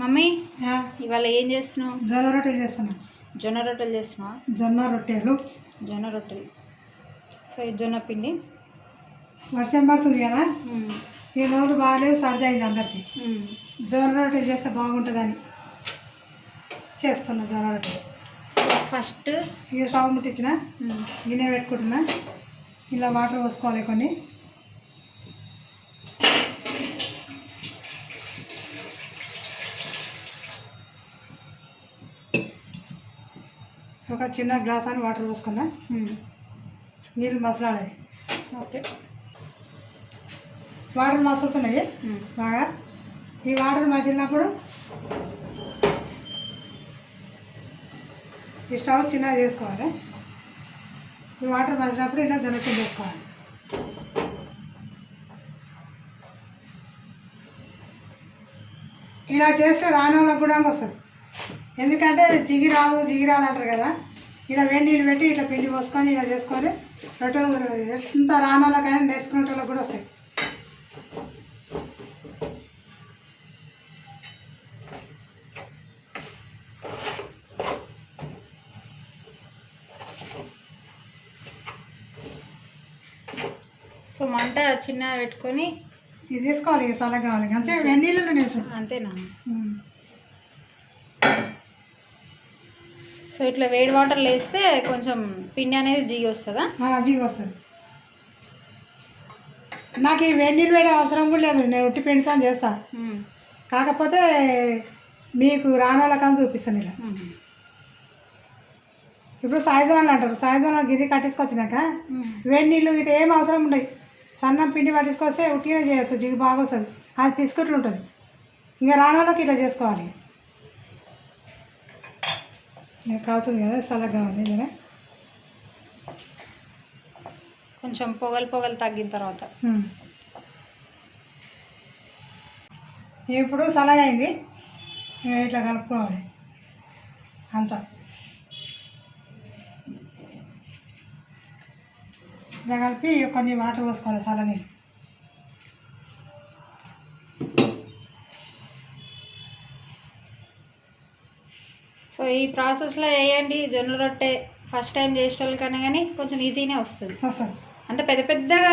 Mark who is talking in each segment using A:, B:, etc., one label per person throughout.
A: Mummy ఇవాళ ఏం చేస్తున్నావు?
B: జొన్న రొట్టెలు చేస్తున్నా.
A: జొన్న రొట్టెలు చేస్తున్నావా?
B: జొన్న రొట్టెలు.
A: జొన్న రొట్టెలు. సో ఇది జొన్న పిండి.
B: వర్షం పడుతుంది కదా. ఈ రోజు బాగాలేవు సర్ది అయింది అందరికి. జొన్న రొట్టెలు చేస్తే బాగుంటుందని చేస్తున్నా జొన్న రొట్టెలు
A: ఫస్ట్
B: ఇక స్టవ్ ముట్టించిన. గిన్నె పెట్టుకుంటున్నా. ఇలా వాటర్ పోసుకోవాలి కొన్ని. ఒక చిన్న గ్లాస్ అని వాటర్ పోసుకున్నా. నీళ్ళు మసలాలి.
A: ఓకే.
B: వాటర్ మసులుతున్నాయి. బాగా. ఈ వాటర్ మసిలినప్పుడు ఈ స్టవ్ చిన్నగా చేసుకోవాలి. ఈ వాటర్ మసిలినప్పుడు ఇలా జొన్నపిండి చేసుకోవాలి. ఇలా చేస్తే రాని వాళ్ళకి కూడా వస్తుంది. ఎందుకంటే జిగి రాదు జిగి రాదు అంటారు కదా. ఇలా వేడి నీళ్ళు పెట్టి ఇట్లా పిండి పోసుకొని ఇలా చేసుకొని రొట్టెలు ఎంత రాని వాళ్ళకైనా నేర్చుకునే వాళ్ళకి కూడా వస్తాయి.
A: సో మంట చిన్న పెట్టుకొని
B: ఇది తీసుకోవాలి చల్లగా కావాలి. అంతే వెన్నీళ్ళు నేను
A: అంతేనా? ఇట్లా వేడి వాటర్లో వేస్తే కొంచెం పిండి అనేది జిగి వస్తుందా?
B: జీవి వస్తుంది. నాకు ఈ వేడే అవసరం కూడా లేదు నేను ఉట్టి పిండిసాన్ చేస్తా. కాకపోతే మీకు రాని వాళ్ళకని చూపిస్తాను ఇలా. ఇప్పుడు సాయిజోన్లు అంటారు సాయిజోన్లో గిరి కట్టించుకొచ్చినాక. వేడి నీళ్ళు ఇటు ఏం అవసరం ఉండవు సన్నం పిండి పట్టించుకొస్తే ఉట్టిగా చేయొచ్చు జిగి బాగా వస్తుంది. అది బిస్కెట్లు ఉంటుంది. ఇంకా రాని వాళ్ళకి ఇట్లా చేసుకోవాలి. ఇంకా కాల్చుంది కదా చల్లగా కావాలి జరా?
A: కొంచెం పొగలు పొగలు తగ్గిన తర్వాత.
B: ఇప్పుడు చల్లగా అయింది. ఇట్లా కలుపుకోవాలి. అంతా. ఇట్లా కలిపి కొన్ని వాటర్ పోసుకోవాలి చల్ల
A: సో ఈ ప్రాసెస్లో వేయండి జొన్న రొట్టె ఫస్ట్ టైం చేసే వాళ్ళకన్నా కానీ కొంచెం ఈజీనే వస్తుంది.
B: వస్తుంది.
A: అంటే పెద్ద పెద్దగా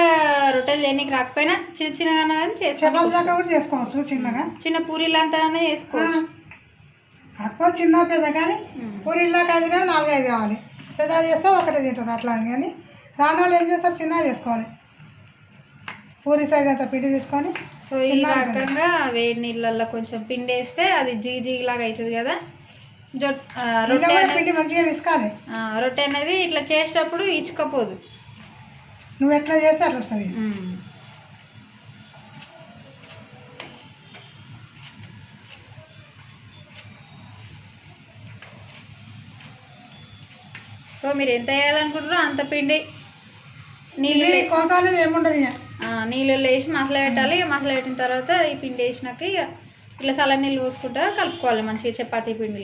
A: రొట్టెలు చేయడానికి రాకపోయినా చిన్న చిన్నగా కానీ చేసుకోవచ్చు.
B: దాకా కూడా చేసుకోవచ్చు చిన్నగా.
A: చిన్న పూరీలంతా చేసుకోవచ్చు.
B: కాకపోతే చిన్న పెద్ద కానీ. పూరిల్లాకి ఐదు నాలుగు ఐదు కావాలి. పెద్ద చేస్తే ఒకటే తింటారు అట్లా అని కానీ రాని వాళ్ళు ఏం చేస్తారు? చిన్నగా చేసుకోవాలి. పూరి సైజ్ అంత పిండి తీసుకొని
A: సో ఈ. రకంగా వేడి నీళ్ళల్లో కొంచెం పిండి వేస్తే అది జిగి జిగి లాగా అవుతుంది కదా. రొట్టె
B: పిండి మంచిగా విసుకాలి.
A: రొట్టె అనేది ఇట్లా చేసేటప్పుడు ఇచ్చుకపోదు.
B: నువ్వు ఎట్లా చేస్తే అట్లా వస్తుంది.
A: సో మీరు ఎంత వేయాలనుకుంటారో అంత పిండి నీళ్ళు
B: కొంత అనేది ఏముండదు
A: నీళ్ళల్లో వేసి మసాలా పెట్టాలి. మసాలా పెట్టిన తర్వాత ఈ పిండి వేసినాక ఇక ఇట్లా చల్ల నీళ్ళు పోసుకుంటా కలుపుకోవాలి మంచిగా చపాతీ పిండి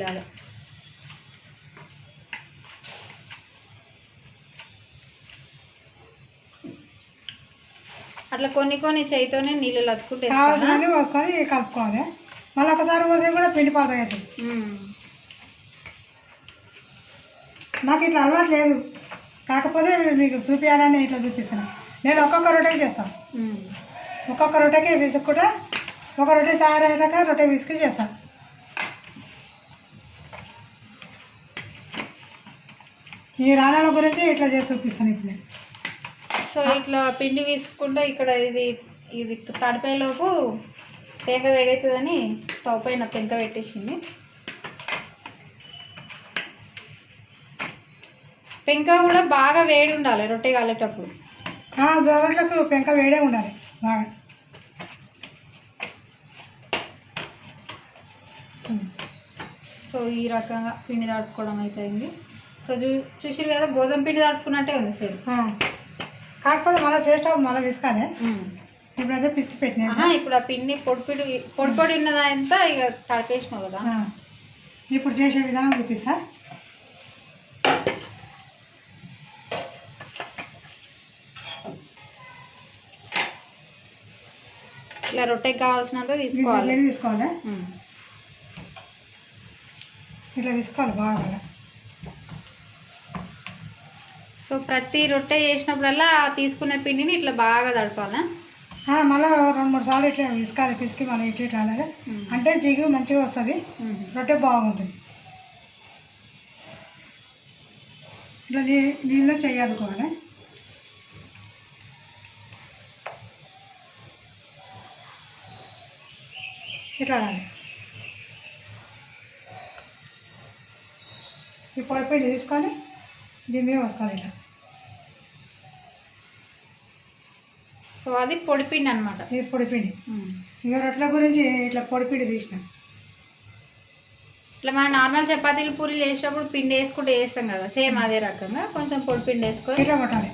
A: అట్లా కొన్ని కొన్ని చేయితోనే నీళ్ళు
B: కావాల్సిన పోసుకొని కలుపుకోవాలి మళ్ళీ ఒకసారి పోతే కూడా పిండి పాత అవుతుంది. నాకు ఇట్లా అలవాటు లేదు. కాకపోతే మీకు చూపించాలని ఇట్లా చూపిస్తున్నా. నేను ఒక్కొక్క రొట్టె చేస్తాను ఒక్కొక్క రొట్టెకి విసుక్కుంటా ఒక రొట్టె తయారయ్యాక రొట్టె విసికి చేస్తాను ఈ రాణాల గురించి ఇట్లా చేసి చూపిస్తాను ఇప్పుడు. నేను
A: సో ఇట్లా పిండి వేసుకుంటూ ఇక్కడ ఇది ఇది తడిపేలోపు పెంక వేడవుతుందని స్టవ్ పైన పెంక పెట్టేసింది. పెంక కూడా బాగా వేడి ఉండాలి రొట్టె కాలేటప్పుడు.
B: ఆ, దొరట్లకు పెంక వేడే ఉండాలి బాగా.
A: సో ఈ రకంగా పిండి తడుపుకోవడం అయితే అయింది సో చూ చూసారు కదా గోధుమ పిండి తడుపుకున్నట్టే ఉంది
B: ఆ. కాకపోతే మళ్ళీ చేసేటప్పుడు మళ్ళీ విసుకాలి ఇప్పుడైతే పిసికి పెట్టినా
A: ఇప్పుడు ఆ పిండి పొడి పొడి పొడి పొడి ఉన్నదంతా ఇక తడిపేసినావు కదా.
B: ఇప్పుడు చేసే విధానం చూపిస్తా.
A: ఇలా రొట్టెకి కావాల్సినంత తీసుకోవాలి.
B: తీసుకోవాలి. ఇట్లా విసుకోవాలి బాగా మళ్ళీ
A: సో ప్రతి రొట్టె చేసినప్పుడల్లా తీసుకున్న పిండిని ఇట్లా బాగా తడపాలా?
B: మళ్ళీ రెండు మూడు సార్లు ఇట్లా విసుకాలి పిసికి మళ్ళీ ఇట్లా ఇట్లా
A: మ్మ్.
B: అంటే జిగు మంచిగా వస్తుంది. రొట్టె బాగుంటుంది. ఇట్లా నీ నీళ్ళు చెయ్యదుకోవాలి ఇట్లా రాలి ఈ పొడిపిండి తీసుకొని దీని మీద పోసుకోవాలి ఇట్లా
A: సో అది పొడిపిండి అనమాట
B: ఇది పొడిపిండి ఇక రొట్టెల గురించి ఇట్లా పొడిపిండి తీసిన.
A: ఇట్లా మనం నార్మల్ చపాతీలు పూరీలు చేసినప్పుడు పిండి వేసుకుంటే వేస్తాం కదా సేమ్ అదే రకంగా కొంచెం పొడి పిండి వేసుకొని
B: ఇట్లా కొట్టాలి.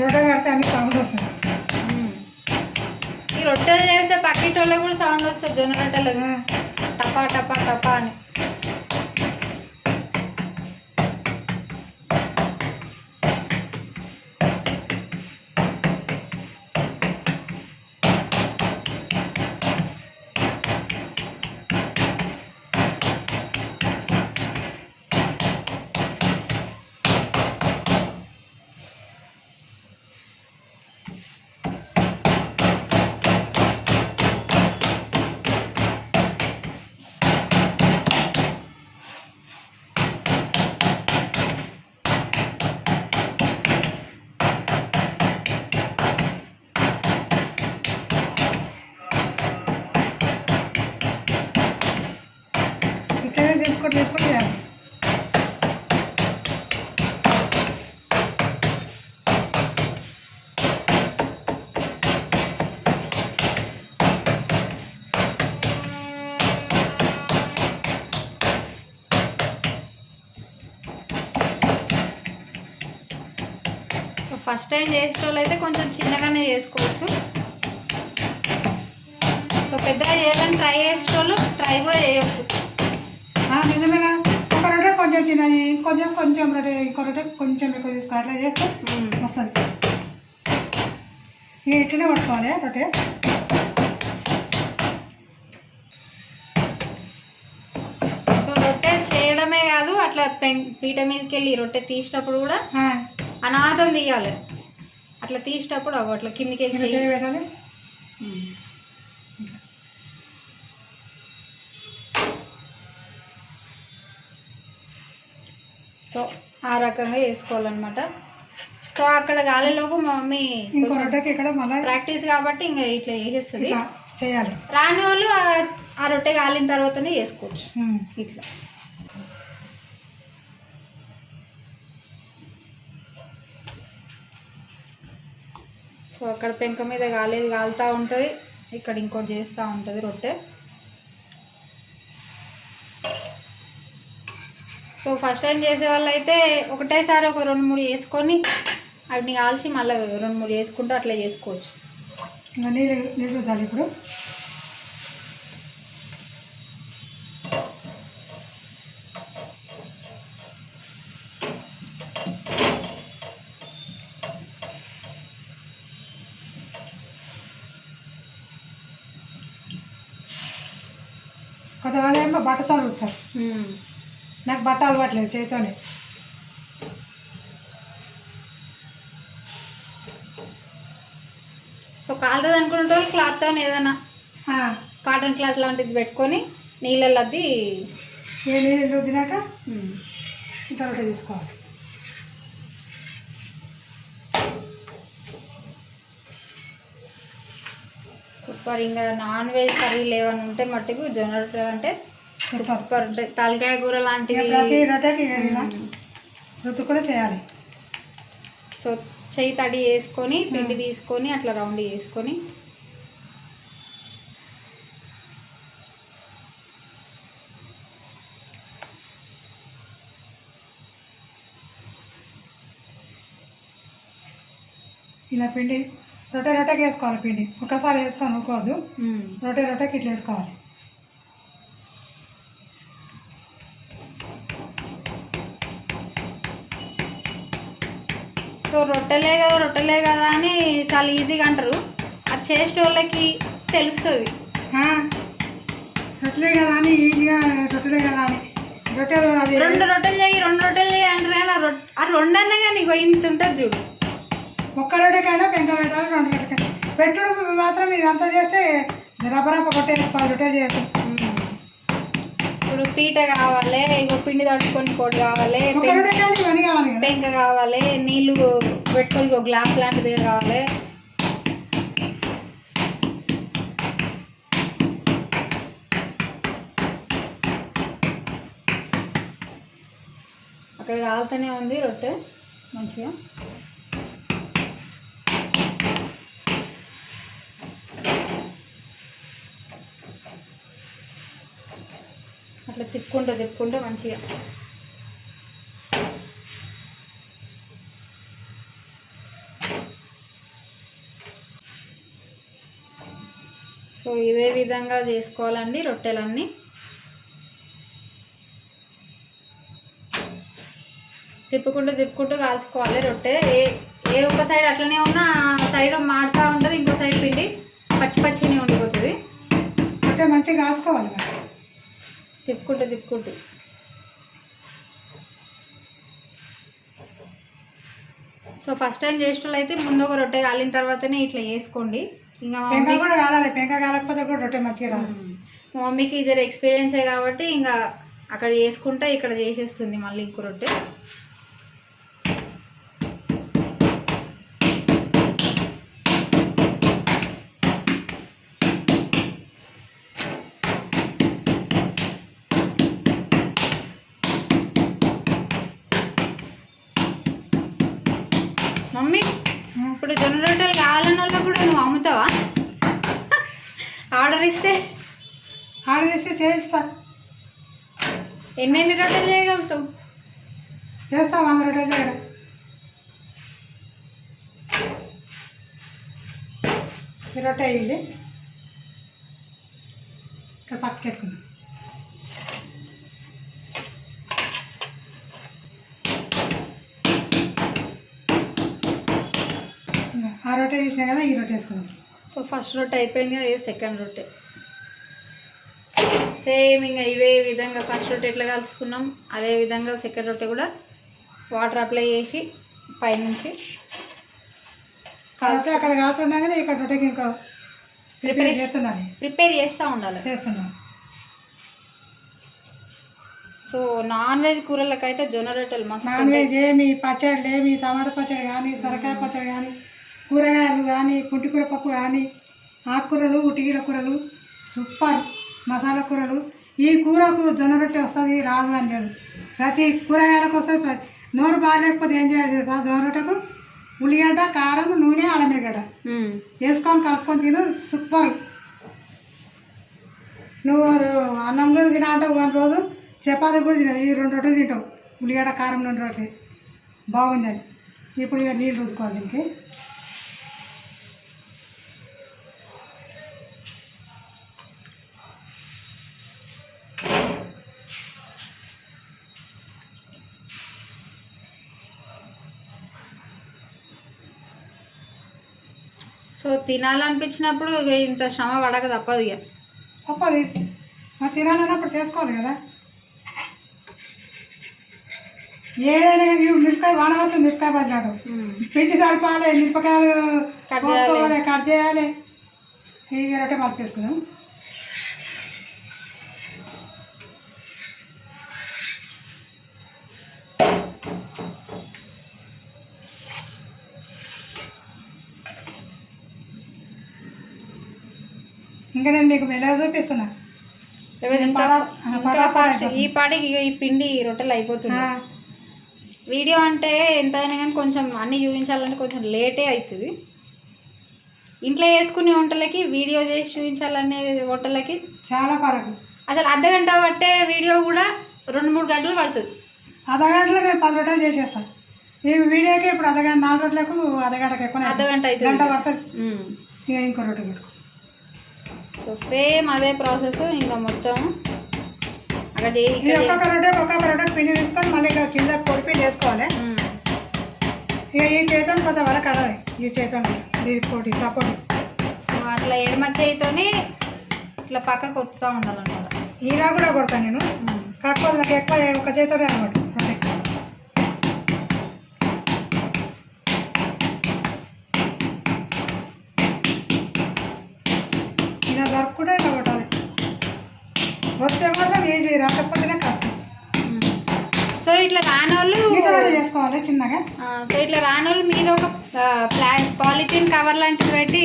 B: రొట్టె కడితే అన్ని సౌండ్ వస్తుంది.
A: ఈ రొట్టెలు చేస్తే పక్కింటి కూడా సౌండ్ వస్తుంది జొన్న రొట్టెలు. టపా టపా టపా అని
B: ఇట్లనే తిప్పుకుంటూ తిప్పుకుంటూ చేయాలి
A: సో ఫస్ట్ టైం చేసేటోళ్ళు అయితే కొంచెం చిన్నగానే చేసుకోవచ్చు. సో పెద్దగా చేయాలని ట్రై చేసేటోళ్ళు ట్రై కూడా
B: ఆ, మెల్లమెల్ల ఒక రొట్టె కొంచెం చిన్నది కొంచెం కొంచెం రొట్టె ఇంకో రొట్టె కొంచెం ఎక్కువ తీసుకో అట్లా చేస్తే. వస్తుంది. ఇక ఇట్లనే పట్టుకోవాలి రొట్టె.
A: సో రొట్టె చేయడమే కాదు అట్లా పీట మీదకి వెళ్ళి రొట్టె తీసేటప్పుడు కూడా అనాథం తీయాలి. అట్లా తీసేటప్పుడు అట్లా కిందికి వెళ్ళి
B: పెట్టాలి.
A: సో ఆ రకంగా వేసుకోవాలన్నమాట. సో అక్కడ గాలిలోపు మా మమ్మీ ప్రాక్టీస్ కాబట్టి ఇంకా ఇట్లా వేసేస్తుంది
B: చేయాలి.
A: రాని వాళ్ళు ఆ- రొట్టె కాలిన తర్వాతనే చేసుకోవచ్చు. ఇట్లా. సో అక్కడ పెంక మీద కాలేదు కాలుతూ ఉంటుంది. ఇక్కడ ఇంకోటి చేస్తూ ఉంటుంది రొట్టె. సో ఫస్ట్ టైం చేసే వాళ్ళు అయితే ఒకటేసారి ఒక రెండు మూడు వేసుకొని వాటిని కాల్చి మళ్ళీ రెండు మూడు వేసుకుంటూ అట్లా చేసుకోవచ్చు.
B: నీళ్ళు నీళ్ళు ఇప్పుడు కొంతమంది ఏమో బట్టతో రుద్దుతారు నాకు బట్ట అలవాట్లేదు చేతితోనే.
A: సో కాలుతుంది అనుకునే వాళ్ళు క్లాత్తో ఏదైనా కాటన్ క్లాత్ లాంటిది పెట్టుకొని నీళ్ళల్లో అద్ది
B: ఈ నీళ్ళు రుద్దినాక ఇట్లా రొట్టె తీసుకోవాలి.
A: సూపర్. ఇంకా నాన్ వెజ్ కర్రీలు ఏమైనా ఉంటే మట్టుకు జొన్న రొట్టెలు అంటే
B: సూపర్.
A: తలకాయ కూర లాంటివి
B: ప్రతి రొట్టెకి ఇలా రుద్దు కూడా చేయాలి.
A: సో చెయ్యి తడి వేసుకొని పిండి తీసుకొని అట్లా రౌండ్ చేసుకొని.
B: ఇలా పిండి రొట్టె రొట్టెకి వేసుకోవాలి పిండి. ఒకసారి వేసుకొని
A: మ్మ్.
B: రొట్టె రొట్టెకి ఇట్లా వేసుకోవాలి.
A: రొట్టెలే కదా రొట్టెలే కదా అని చాలా ఈజీగా అంటారు. అది చేసేటోళ్ళకి తెలుస్తుంది.
B: రొట్టెలే కదా అని ఈజీగా రొట్టెలే కదా అని. రొట్టెలు అది
A: రెండు రొట్టెలు చేయి రెండు రొట్టెలు చేయి అంటారు కానీ ఆ రొట్టె ఆ రెండు అన్నా కానీ ఇంత ఉంటుంది చూడు.
B: ఒక్క రొట్టెకైనా పెంక పెట్టాలి రెండు రొట్టెకాయ పెట్టుడు మాత్రం ఇదంతా చేస్తే రబ్బరప్ప కొట్టే పది రొట్టెలు చేయకు
A: ఇప్పుడు పీట కావాలి ఇగో పిండి తడుచుకొని కోడి కావాలి పెంక కావాలి నీళ్ళు పెట్టుకొని ఒక గ్లాస్ లాంటిది కావాలి. అక్కడ కాలుతూనే ఉంది రొట్టె మంచిగా అట్లా తిప్పుకుంటూ తిప్పుకుంటూ మంచిగా. సో ఇదే విధంగా చేసుకోవాలండి రొట్టెలన్నీ. తిప్పుకుంటూ తిప్పుకుంటూ కాల్చుకోవాలి రొట్టె. ఏ ఏ ఒక్క సైడ్ అట్లనే ఉన్నా సైడ్ మాడుతూ ఉంటుంది ఇంకో సైడ్ పిండి పచ్చి పచ్చిని ఉండిపోతుంది.
B: రొట్టె మంచిగా కాసుకోవాలి మరి.
A: తిప్పుకుంటూ తిప్పుకుంటూ. సో ఫస్ట్ టైం చేసేటోళ్ళు అయితే ముందు ఒక రొట్టె కాలిన తర్వాతనే ఇట్లా వేసుకోండి. ఇంకా
B: పెంక కూడా కాలాలి పెంక కాలకపోతే కూడా రొట్టె మంచిగా రాదు.
A: మా మమ్మీకి జర ఎక్స్పీరియన్సే కాబట్టి ఇంకా అక్కడ చేసుకుంటా ఇక్కడ చేసేస్తుంది మళ్ళీ ఇంకో రొట్టె మమ్మీ
B: ఆ,
A: ఇప్పుడు జొన్న రొట్టెలు కావాలన్న వాళ్ళకి కూడా నువ్వు అమ్ముతావా ఆర్డర్ ఇస్తే
B: ఆర్డర్ చేసి చేయిస్తా.
A: ఎన్నెన్ని రొట్టెలు చేయగలుగుతావు?
B: చేస్తా వంద రొట్టెలు చేయడం. ఈ రొట్టె అయ్యింది ఇక్కడ పక్కకి పెట్టుకుందాం. ఇంకా ఆ రొట్టె తీసినా కదా ఈ రొట్టె వేసుకుందాం.
A: సో ఫస్ట్ రొట్టె అయిపోయింది కదా ఇది సెకండ్ రొట్టె సేమ్ ఇంకా ఇదే విధంగా ఫస్ట్ రొట్టె ఎట్లా కలుసుకున్నాం అదే విధంగా సెకండ్ రొట్టె కూడా వాటర్ అప్లై చేసి పైనుంచి
B: రొట్టె అక్కడ కాల్చుండగానే ఇక్కడ రొట్టెకి ఇంకా ప్రిపేర్. చేస్తుండాలి
A: ప్రిపేర్ చేస్తూ ఉండాలి
B: చేస్తున్నాను
A: సో నాన్ వెజ్ కూరలకైతే జొన్న రొట్టెలు మస్తు
B: నాన్. వెజ్ ఏమి పచ్చళ్ళు ఏమి టమాటా పచ్చడి కానీ సొరకాయ పచ్చడి కానీ కూరగాయలు కానీ పుంటికూర పప్పు కానీ ఆకుకూరలు ఉటికీల కూరలు సూపర్ మసాలా కూరలు. ఈ కూరకు జొన్న రొట్టె వస్తుంది రాదు అని లేదు. ప్రతి కూరగాయలకు వస్తుంది నోరు బాగాలేకపోతే ఏం చేయాలి తెలుసా? జొన్న రొట్టెకు ఉల్లిగడ్డ కారం నూనె అల్లం వేసుకొని కలుపుకొని తిను సూపర్. నువ్వు అన్నం కూడా తినా ఒక వన్ రోజు చపాతీ కూడా తినవు. ఈ రెండు రొట్టెలు తింటావు. ఉల్లిగడ్డ కారం రెండు రొట్టె. బాగుందని ఇప్పుడు ఇక నీళ్ళు రుద్దుకోవాలి దీనికి.
A: తినాలనిపించినప్పుడు ఇక ఇంత శ్రమ పడక తప్పదు ఇక.
B: తప్పది. మరి తినాలన్నప్పుడు చేసుకోవాలి కదా. ఏదైనా మిరపకాయ వాన పడుతుంది మిరపకాయ బదిలాడు. పిండి తడపాలి మిరపకాయలు
A: కట్
B: కోసుకోవాలి కట్ చేయాలి. ఈ రొట్టె మలిపేసుకుందాం మీకు మెల్లగా చూపిస్తున్నా?
A: ఈ ఇక ఈ పిండి రొట్టెలు అయిపోతుంది వీడియో అంటే ఎంతైనా కానీ కొంచెం అన్నీ చూపించాలంటే కొంచెం లేటే అవుతుంది ఇంట్లో చేసుకునే వంటలకి వీడియో చేసి చూపించాలనే వంటలకి
B: చాలా పరకు.
A: అసలు అర్ధ గంట పట్టే వీడియో కూడా రెండు మూడు గంటలు పడుతుంది.
B: అర్ధ గంటలో నేను పది రొట్టెలు చేసేస్తాను ఈ వీడియోకి ఇప్పుడు అర్ధగంట నాలుగు రొట్టెలకు అర్ధగంటకు ఎక్కువ
A: అర్ధ గంట అవుతుంది
B: గంట పడుతుంది. ఇక ఇంకో రొట్టె
A: సో సేమ్ అదే ప్రాసెస్ ఇంకా మొత్తం అక్కడ
B: ఇది రొట్టె ఒక్కొక్క రొట్టె పిండి తీసుకొని మళ్ళీ కింద పొడి పిండి వేసుకోవాలి.
A: ఉమ్.
B: ఇక ఈ చేతితో కొంత వరకు కలవాలి ఈ చేతితో ఇది పొడి సపోర్ట్
A: సో అట్లా ఎడమ చేయితోని ఇట్లా పక్కకు వస్తూ ఉండాలన్నమాట.
B: ఇలా కూడా కొడతాను నేను.
A: ఉమ్.
B: కాకపోతే నాకు ఎక్కువ ఒక చేతితోనే అనమాట రొట్టె ఇలా దొరకకుండా ఇలా కొట్టాలి వస్తే మాత్రం కష్టం
A: ఉమ్. సో ఇట్లా రానోళ్ళు
B: చేసుకోవాలి చిన్నగా.
A: సో ఇట్లా రానోళ్ళు మీద ఒక ప్లా పాలిథిన్ కవర్ లాంటిది పెట్టి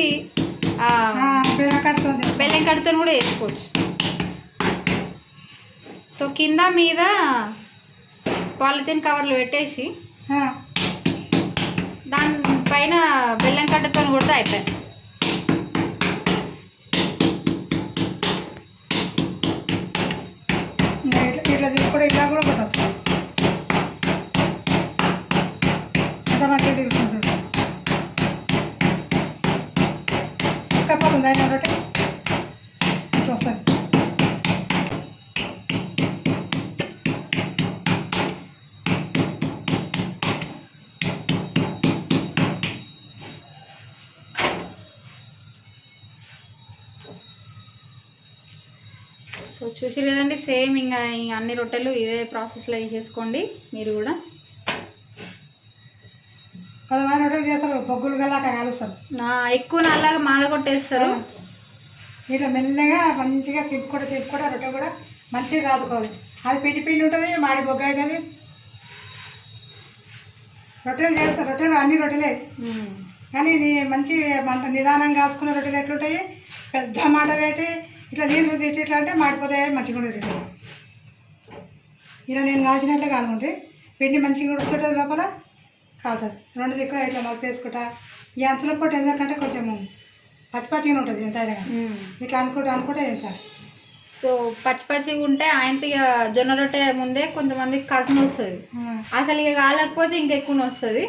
B: బెల్ల
A: కడుతో కూడా వేసుకోవచ్చు సో కింద మీద పాలిథిన్ కవర్లు పెట్టేసి దాని పైన బెల్లం కట్టతో కొడితే అయిపోయాయి
B: ఇట్లా ఇట్లా తీసి కూడా ఇలా కూడా కొట్టచ్చు ఎంత మంచిగా తిరుగుతుంది చూడు వస్తుంది అయినా ఒకటి. ఇట్లా వస్తుంది.
A: సో చూసి లేదండి సేమ్ ఇంకా అన్ని రొట్టెలు ఇదే ప్రాసెస్లో వేసేసుకోండి మీరు కూడా.
B: రొట్టెలు చేస్తారు బొగ్గులు గల్లాక కాలుస్తారు.
A: నా ఎక్కువ నల్లగా మాడగొట్టేస్తారు.
B: ఇట్లా మెల్లగా మంచిగా తిప్పుకుంటూ తిప్పుకుంటూ రొట్టె కూడా మంచిగా కాదుకోవాలి అది పిండి పిండి ఉంటుంది మాడి బొగ్గ అవుతుంది రొట్టెలు చేస్తారు రొట్టెలు అన్ని రొట్టెలే. కానీ నీ మంచి మంట నిదానం కాసుకున్న రొట్టెలు ఎట్లుంటాయి? పెద్ద మాట పెట్టి ఇట్లా నీళ్ళు రుద్ది ఇట్లా అంటే మాడిపోతాయి మంచిగా ఉండే రొట్టెలు. ఇలా నేను కాల్చినట్లే కాలుకుంటే పిండి మంచిగా ఉడుకుతుంటుంది లోపల కాలుతుంది రెండు దిక్కులు ఇట్లా మలిపేసుకుంటా. ఈ అంచుల పొట్టు ఎందుకంటే కొంచెం పచ్చి పచ్చిగా ఉంటుంది ఎంత. ఇట్లా అనుకుంటూ అనుకుంటే వేస్తారు
A: సో పచ్చి పచ్చిగా ఉంటే ఆయనతో ఇక జొన్న రొట్టె ముందే కొంతమందికి కడుపున వస్తుంది. అసలు ఇక కాలేకపోతే ఇంకా ఎక్కువ వస్తుంది.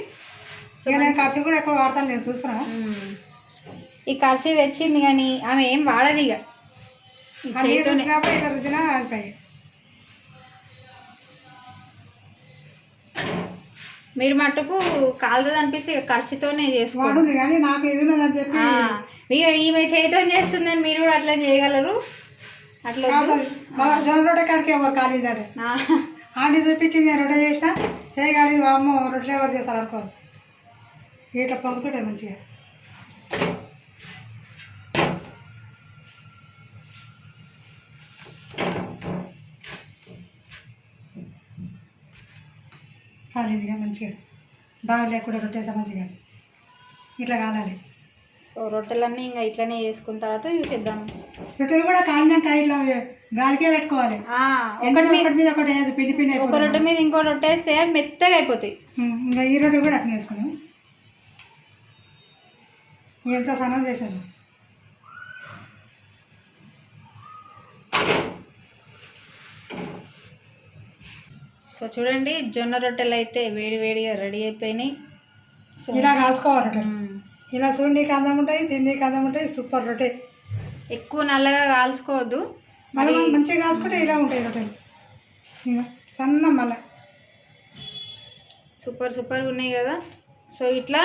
B: ఇక నేను ఖర్చు కూడా ఎక్కువ వాడతాను నేను చూస్తున్నా.
A: ఈ కర్సీ తెచ్చింది కానీ ఆమె ఏం వాడదు ఇక. చేతితోనే మీరు మట్టుకు కాలుతుంది అనిపిస్తే ఇక కర్సీతోనే చేసుకోండి
B: కానీ నాకు ఇది ఉన్నదని చెప్పి
A: ఇక ఈమె చేతితో చేస్తుందని మీరు కూడా అట్లా చేయగలరు. అట్లా
B: రొట్టె కాడికి ఎవరు కాలిందంటే?
A: ఆ,
B: ఆంటీ చూపించింది నేను రొట్టె చేసిన చేయగాలి అమ్మ రొట్టెలు ఎవరు చేస్తారు అనుకో ఇట్లా పొంగుతుండే మంచిగా. కాలిందిగా మంచిగా బాగా లేకుండా రొట్టె అయితే మంచిగా ఇట్లా కాలాలి.
A: సో రొట్టెలన్నీ ఇంకా ఇట్లనే చేసుకున్న తర్వాత చూసేద్దాం.
B: రొట్టెలు కూడా కాలినాక ఇట్లా గాలికే పెట్టుకోవాలి. ఒకటి మీద ఒకటి వేసి పిండి పిండి
A: ఒక రొట్టె మీద ఇంకో రొట్టె వేస్తే మెత్తగా అయిపోతాయి.
B: ఇంకా ఈ రొట్టె కూడా అట్లా వేసుకున్నాం ఎంత సన్నం చేసారు
A: సో చూడండి జొన్న రొట్టెలు అయితే వేడి వేడిగా రెడీ అయిపోయినాయి. సో
B: ఇలా కాల్చుకోవాలి. ఇలా చూడనీకి అందం ఉంటాయి తిననీకి అందం ఉంటాయి సూపర్ రొట్టె.
A: ఎక్కువ నల్లగా కాల్చుకోవద్దు.
B: మళ్ళీ మనం మంచిగా కాల్చుకుంటే ఇలా ఉంటాయి రొట్టెలు. ఇంకా సన్న మళ్ళీ
A: సూపర్ సూపర్గా ఉన్నాయి కదా. సో ఇట్లా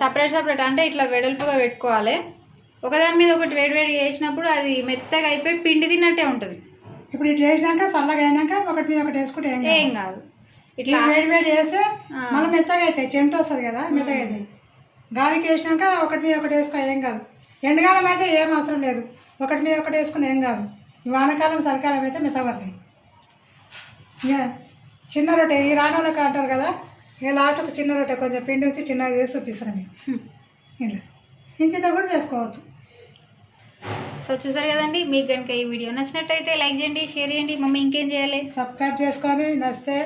A: సపరేట్ సపరేట్ అంటే ఇట్లా వెడల్పుగా పెట్టుకోవాలి. ఒకదాని మీద ఒకటి వేడి వేడి చేసినప్పుడు అది మెత్తగా అయిపోయి పిండి తిన్నట్టే ఉంటుంది.
B: ఇప్పుడు ఇట్లా వేసినాక చల్లగా అయినాక ఒకటి మీద ఒకటి వేసుకుంటే ఏం కాదు.
A: ఏం కాదు.
B: ఇట్లా
A: ఇట్లా
B: వేడి వేడి వేస్తే. మళ్ళీ మెత్తగా అవుతాయి. చెమట వస్తుంది కదా మెత్తగా అవుతాయి. గాలికి వేసినాక ఒకటి మీద ఒకటి వేసుకో ఏం కాదు. ఎండాకాలం అయితే ఏం అవసరం లేదు. ఒకటి మీద ఒకటి వేసుకుని ఏం కాదు. ఈ వానాకాలం చలికాలం అయితే మెత్తపడతాయి ఇక చిన్న రొట్టె ఈ రాణాలకు అంటారు కదా ఇక లాస్ట్కి చిన్న రొట్టె కొంచెం పిండి ఉంచి చిన్నగా చేసి చూపిస్తాను మీకు. ఇలా. కూడా చేసుకోవచ్చు.
A: సో చూసారు కదండి మీకు కనుక ఈ వీడియో నచ్చినట్టయితే లైక్ చేయండి షేర్ చేయండి. మమ్మీ ఇంకేం చేయాలి?
B: సబ్స్క్రైబ్ చేసుకొని నచ్చితే.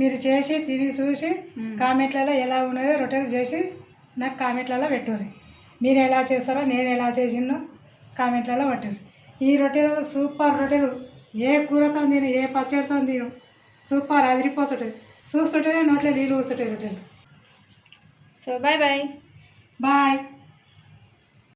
B: మీరు చేసి తిని చూసి. కామెంట్లలో ఎలా ఉన్నదో రొట్టెలు చేసి నాకు కామెంట్లలో పెట్టుర్రి మీరు ఎలా చేస్తారో నేను ఎలా చేసినో కామెంట్లలో పెట్టండి. ఈ రొట్టెలు సూపర్ రొట్టెలు. ఏ కూరతో తిను ఏ పచ్చడితో తిను సూపర్ అదిరిపోతుంటుంది చూస్తుంటేనే నోట్లో నీళ్ళు ఊరుతుంటాయి రొట్టెలు.
A: So bye bye
B: bye